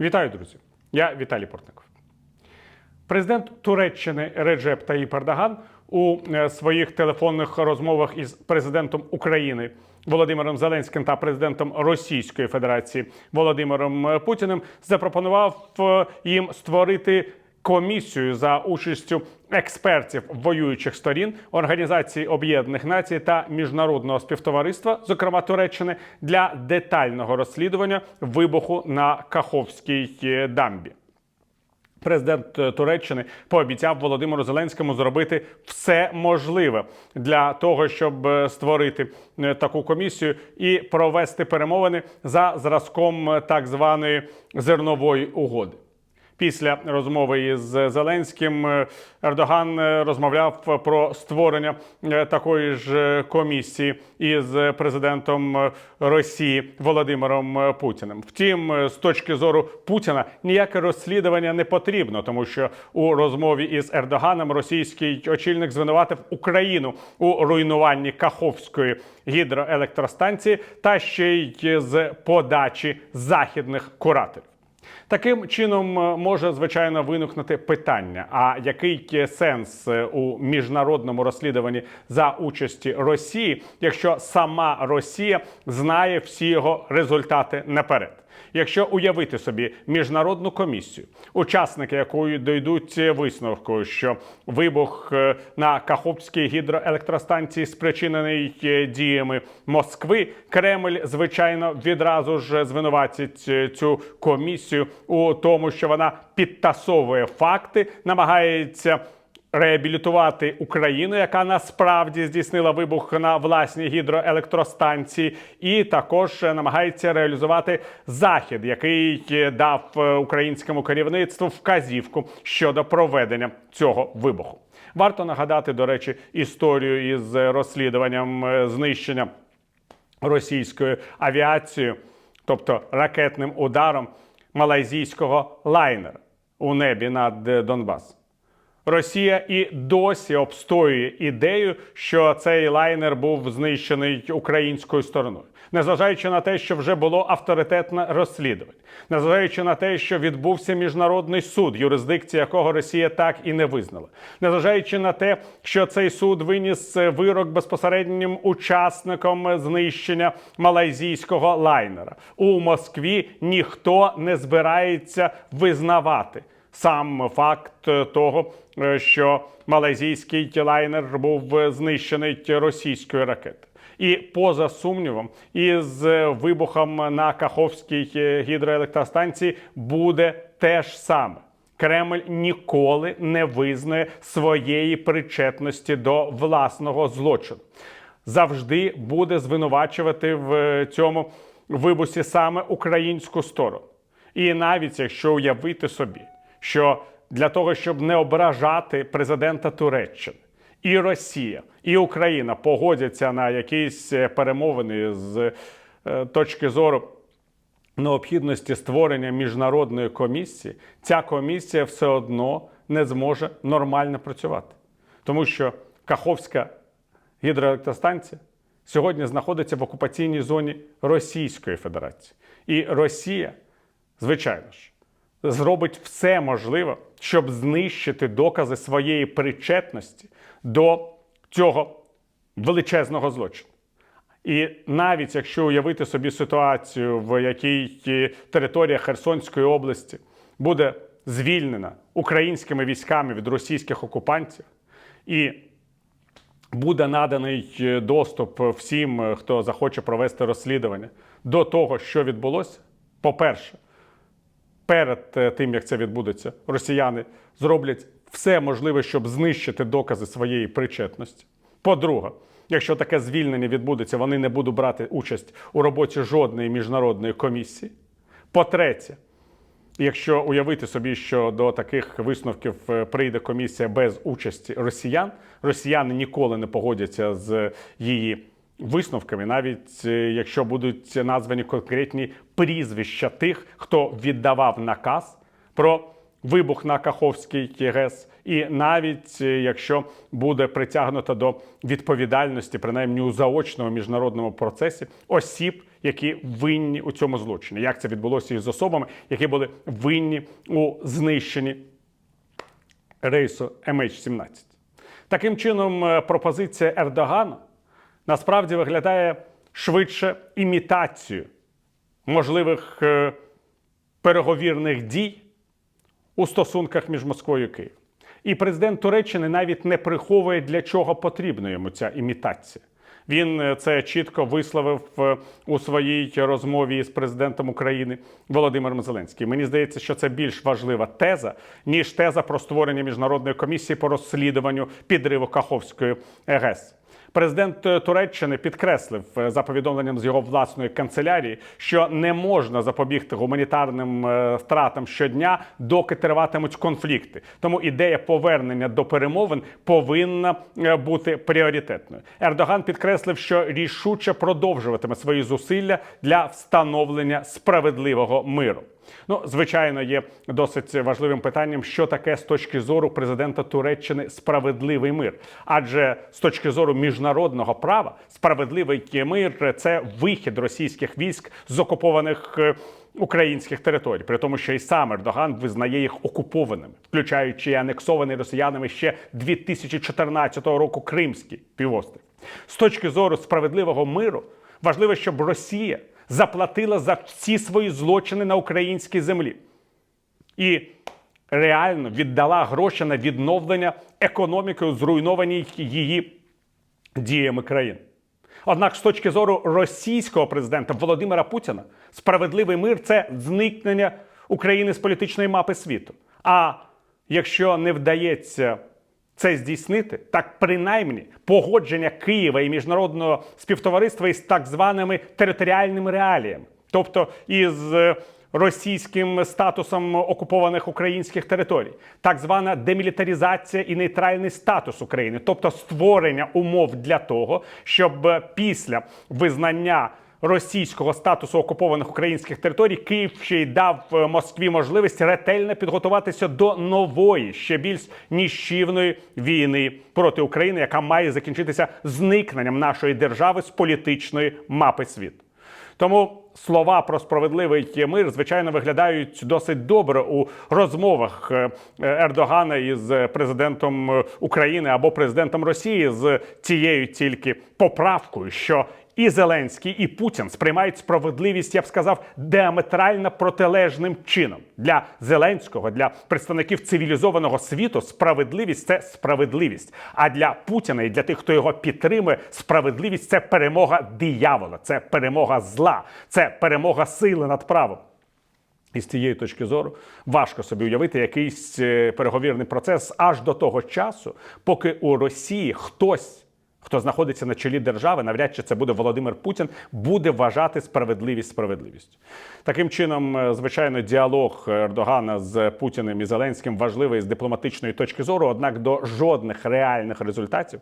Вітаю, друзі! Я Віталій Портников. Президент Туреччини Реджеп Таїп Ердоган у е, своїх телефонних розмовах із президентом України Володимиром Зеленським та президентом Російської Федерації Володимиром е, Путіним запропонував е, їм створити комісію за участю експертів воюючих сторін Організації Об'єднаних Націй та міжнародного співтовариства, зокрема Туреччини, для детального розслідування вибуху на Каховській е, дамбі. Президент е, Туреччини пообіцяв Володимиру Зеленському зробити все можливе для того, щоб е, створити таку комісію і провести перемовини за зразком так званої зернової угоди. Після розмови із Зеленським е, Ердоган е, розмовляв про створення е, такої ж комісії із президентом Росії Володимиром Путіним. Втім, з точки зору Путіна ніяке розслідування не потрібно, тому що у розмові із Ердоганом російський очільник звинуватив Україну у руйнуванні Каховської гідроелектростанції та ще й з подачі західних кураторів. Таким чином е, може звичайно виникнути питання: а який сенс е, у міжнародному розслідуванні за участі Росії, якщо сама Росія знає всі його результати наперед? Якщо уявити собі міжнародну комісію, учасники якої дійдуть висновку, що вибух е, на Каховській гідроелектростанції спричинений діями Москви, Кремль, звичайно, відразу ж звинуватить цю комісію у тому, що вона підтасовує факти, намагається реабілітувати Україну, яка насправді здійснила вибух на власній гідроелектростанції, і також намагається реалізувати захід, який дав українському керівництву вказівку щодо проведення цього вибуху. Варто нагадати, до речі, історію із розслідуванням е, знищення російською авіацією, тобто ракетним ударом малайзійського лайнера у небі над е, Донбасом. Росія і досі обстоює ідею, що цей лайнер був знищений українською стороною, незважаючи на те, що вже було авторитетне розслідування, незважаючи на те, що відбувся міжнародний суд, юрисдикція якого Росія так і не визнала, незважаючи на те, що цей суд виніс вирок безпосереднім учасникам знищення малайзійського лайнера. У Москві, ніхто не збирається визнавати сам факт е, того, е, що малайзійський лайнер був е, знищений російською ракетою. І поза сумнівом, із вибухом на Каховській е, гідроелектростанції буде те ж саме. Кремль ніколи не визнає своєї причетності до власного злочину. Завжди буде звинувачувати в цьому вибусі саме українську сторону. І навіть якщо уявити собі, що для того, щоб не ображати президента Туреччини, і Росія, і Україна погодяться на якісь е, перемовини з е, точки зору необхідності створення міжнародної комісії, ця комісія все одно не зможе нормально працювати, тому що Каховська гідроелектростанція сьогодні знаходиться в окупаційній зоні Російської Федерації, і Росія, звичайно ж зробить все можливе, щоб знищити докази своєї причетності до цього величезного злочину. І навіть якщо уявити собі ситуацію, в якій територія Херсонської області буде звільнена українськими військами від російських окупантів, і буде наданий доступ всім, хто захоче провести розслідування до того, що відбулося, по-перше, перед е, тим, як це відбудеться, росіяни зроблять все можливе, щоб знищити докази своєї причетності. По-друге, якщо таке звільнення відбудеться, вони не будуть брати участь у роботі жодної міжнародної комісії. По-третє, якщо уявити собі, що до таких висновків е, прийде комісія без участі росіян, росіяни ніколи не погодяться з її висновками, навіть е, якщо будуть названі конкретні прізвища тих, хто віддавав наказ про вибух на Каховській ГЕС, і навіть е, якщо буде притягнуто до відповідальності, принаймні у заочному міжнародному процесі, осіб, які винні у цьому злочині. Як це відбулося із особами, які були винні у знищенні рейсу MH17. Таким чином, е, пропозиція Ердогана насправді виглядає швидше імітацією можливих е, переговірних дій у стосунках між Москвою і Києвом. І президент Туреччини навіть не приховує, для чого потрібна йому ця імітація. Він е, це чітко висловив е, у своїй розмові з президентом України Володимиром Зеленським. Мені здається, що це більш важлива теза, ніж теза про створення міжнародної комісії по розслідуванню підриву Каховської ЕГЕС. Президент е, Туреччини підкреслив е, за повідомленням з його власної канцелярії, що не можна запобігти гуманітарним е, втратам щодня, доки триватимуть конфлікти. Тому ідея повернення до перемовин повинна бути пріоритетною. Ердоган підкреслив, що рішуче продовжуватиме свої зусилля для встановлення справедливого миру. Ну, звичайно, є досить важливим питанням, що таке з точки зору президента Туреччини справедливий мир. Адже з точки зору міжнародного права справедливий мир це вихід російських військ з окупованих е, українських територій, при тому, що і сам Ердоган визнає їх окупованими, включаючи анексований росіянами ще 2014 року Кримський півострів. З точки зору справедливого миру важливо, щоб Росія заплатила за всі свої злочини на українській землі і реально віддала гроші на відновлення економіки, зруйнованій її діями країн. Однак, з точки зору російського президента Володимира Путіна, справедливий мир це зникнення України з політичної мапи світу. А якщо не вдається це здійснити, так принаймні погодження Києва і міжнародного співтовариства із так званими територіальними реаліями, тобто із е, російським статусом окупованих українських територій, так звана демілітаризація і нейтральний статус України, тобто створення умов для того, щоб е, після визнання російського статусу окупованих українських територій Київ ще й дав е, Москві можливість ретельно підготуватися до нової, ще більш ніщівної війни проти України, яка має закінчитися зникненням нашої держави з політичної мапи світу. Тому слова про справедливий мир, звичайно, виглядають досить добре у розмовах е, Ердогана із президентом е, України або президентом Росії з цією тільки поправкою, що і Зеленський, і Путін сприймають справедливість, я б сказав, діаметрально протилежним чином для Зеленського, для представників цивілізованого світу. Справедливість це справедливість. А для Путіна і для тих, хто його підтримує, справедливість це перемога диявола, це перемога зла, це перемога сили над правом. І з цієї точки зору важко собі уявити якийсь е, переговірний процес аж до того часу, поки у Росії хтось хто знаходиться на чолі держави, навряд чи це буде Володимир Путін, буде вважати справедливість справедливістю. Таким чином, е, звичайно, діалог Ердогана з Путіним і Зеленським важливий з дипломатичної точки зору, однак до жодних реальних результатів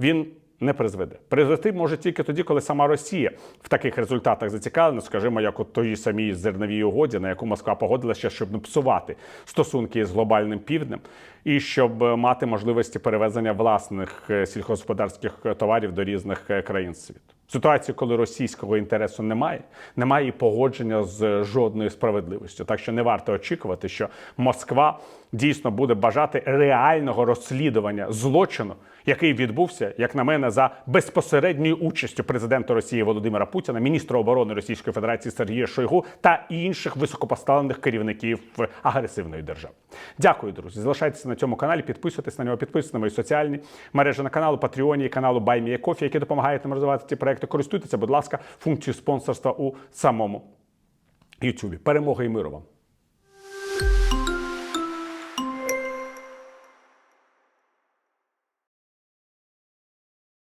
він. Не призведе. Призвести може тільки тоді, коли сама Росія в таких результатах зацікавлена, скажімо, як у тої самій зерновій угоді, на яку Москва погодилася, щоб не псувати стосунки з глобальним півднем, і щоб мати можливості перевезення власних е, сільськогосподарських товарів до різних е, країн світу. Ситуацію, коли російського інтересу немає, немає і погодження з жодною справедливістю. Так що не варто очікувати, що Москва дійсно буде бажати реального розслідування злочину, який відбувся, як на мене, за безпосередньою участю президента Росії Володимира Путіна, міністра оборони Російської Федерації Сергія Шойгу та інших високопоставлених керівників агресивної держави. Дякую, друзі. Залишайтеся на цьому каналі, підписуйтесь на нього, підписуйтесь на мої соціальні мережі на каналу Патреоні і каналу Кофі, які допомагають нам розвивати ці проекти. Користуйтеся, будь ласка, функцією спонсорства у самому Ютубі. Перемоги і миру вам!